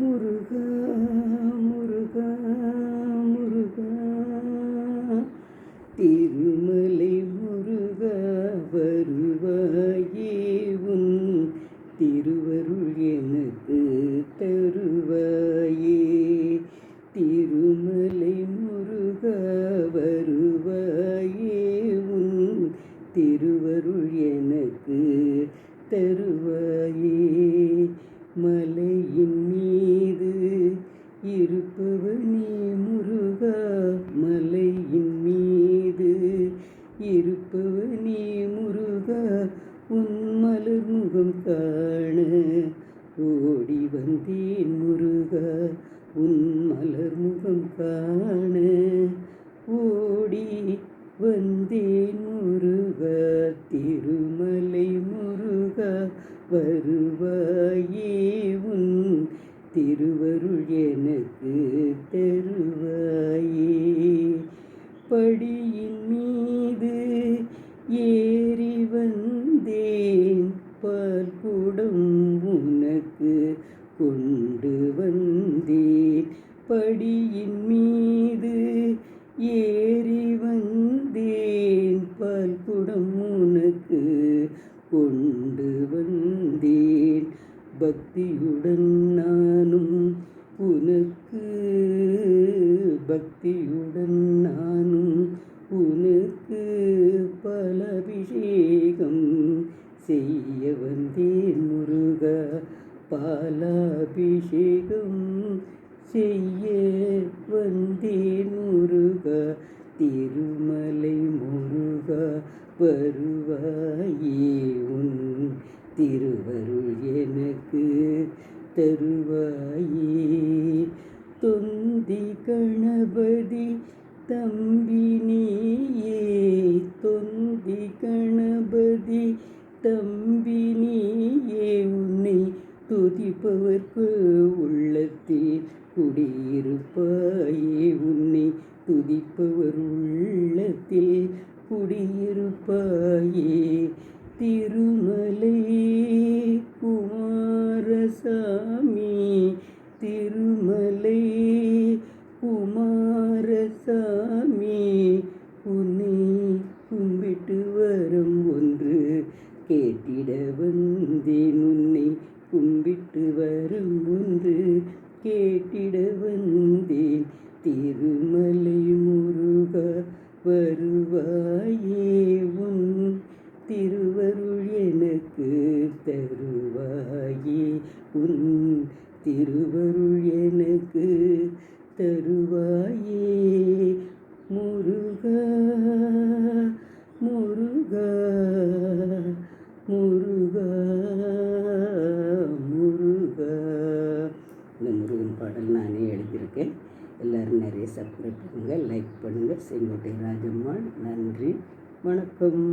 முருகா முருகா முருகா. திருமலை முருகா வருவாயே உன் திருவருள் எனக்கு தருவாயே. திருமலை முருகா வருவாயே உன் திருவருள் எனக்கு தரு இருப்பவனே முருகா மலையின் மீது. இருப்பவனே முருகா உன் மலர் முகம் காண. ஓடி வந்தேன் முருகா உன் மலர் முகம் காண. ஓடி வந்தேன் முருகா திருமலை முருகா வருவாயே உன் திருவருள் எனக்கு தருவாயே. படியின் மீது ஏறி வந்தேன். பால்குடம் உனக்கு கொண்டு வந்தேன். படியின் மீது ஏறி வந்தேன். பால்குடம் உனக்கு கொண்டு வந்தேன். பக்தியுடன் நான் முருகா பாலாபிஷேகம் செய்ய வந்தேன் முருக. திருமலை முருக வருவாயே உன் திருவருள் எனக்கு தருவாயே. தொந்தி கணபதி தம்பினியே தொந்தி கணபதி தம்பி நீயே உன்னை துதிப்பவர்க்கு உள்ளத்தில் குடியிருப்பாயே. உன்னை துதிப்பவர் உள்ளத்தில் குடியிருப்பாயே. திருமலை குமாரசாமி திருமலை குமாரசாமி. கேட்டிட வந்தேன் உன்னை கும்பிட்டு வரும் ஒன்று. கேட்டிட வந்தேன் திருமலை முருக வருவாயே உன் திருவருள் எனக்கு தருவாயே உன் திருவருள் எனக்கு தருவாயே முருகா. பண்ணுங்கள் லைக் பண்ணுங்கள். செங்கோட்டை ராஜம்மாள் நன்றி வணக்கம்.